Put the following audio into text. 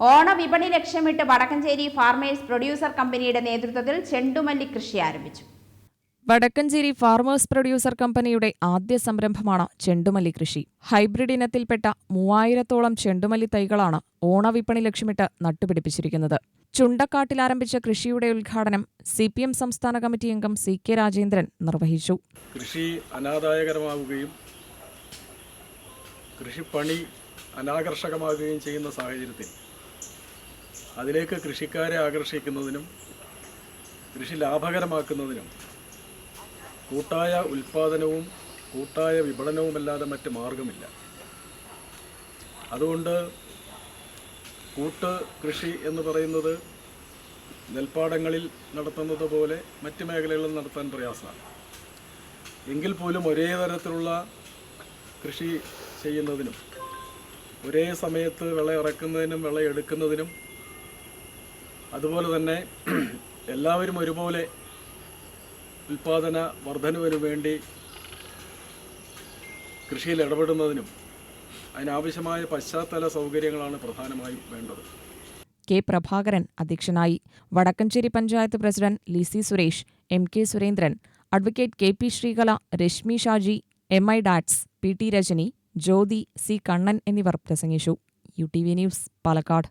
ഓണവിപണി ലക്ഷ്യമിട്ട് Vadakkanchery farmers producer കമ്പനിയുടെ നേതൃത്വത്തിൽ ചെണ്ടുമല്ലി കൃഷി ആരംഭിച്ചു. വടക്കഞ്ചേരി ഫാർമേഴ്സ് പ്രൊഡ്യൂസർ കമ്പനിയുടെ ആദ്യ സംരംഭമാണ് ചെണ്ടുമല്ലി കൃഷി. ഹൈബ്രിഡ് ഇനത്തിൽപ്പെട്ട മൂവായിരത്തോളം ചെണ്ടുമല്ലി തൈകളാണ് ഓണവിപണി ലക്ഷ്യമിട്ട് നട്ടുപിടിപ്പിച്ചിരിക്കുന്നത്. ചുണ്ടക്കാട്ടിൽ ആരംഭിച്ച കൃഷിയുടെ ഉദ്ഘാടനം സി പി എം സംസ്ഥാന കമ്മിറ്റി അംഗം സി കെ രാജേന്ദ്രൻ നിർവഹിച്ചു. കൃഷി അനാദായകരമാവുകയും കൃഷിപ്പണി അനാകർഷകമാവുകയും ചെയ്യുന്ന സാഹചര്യത്തിൽ അതിലേക്ക് കൃഷിക്കാരെ ആകർഷിക്കുന്നതിനും കൃഷി ലാഭകരമാക്കുന്നതിനും കൂട്ടായ ഉൽപാദനവും കൂട്ടായ വിപണനവുമല്ലാതെ മറ്റ് മാർഗമില്ല. അതുകൊണ്ട് കൂട്ട് കൃഷി എന്ന് പറയുന്നത് നെൽപ്പാടങ്ങളിൽ നടത്തുന്നത് പോലെ മറ്റ് മേഖലകളിൽ നടത്താൻ പ്രയാസമാണ്. എങ്കിൽ പോലും ഒരേ തരത്തിലുള്ള കൃഷി ചെയ്യുന്നതിനും ഒരേ സമയത്ത് വിള ഇറക്കുന്നതിനും വിള എടുക്കുന്നതിനും അതുപോലെ തന്നെ എല്ലാവരും ഒരുപോലെ ഉൽപാദന വർധനവിന് വേണ്ടി കൃഷിയിൽ ഇടപെടുന്നതിനും അതിനാവശ്യമായ പശ്ചാത്തല സൗകര്യങ്ങളാണ് പ്രധാനമായും വേണ്ടത്. കെ പ്രഭാകരൻ അധ്യക്ഷനായി Vadakkanchery panchayat president Lissy Suresh M K Surendran advocate K P Sreekala Reshmi Shaji M I ഡാറ്റ്സ് P T Rajani Jyothi C Kannan എന്നിവർ പ്രസംഗിച്ചു. U T V news Palakkad.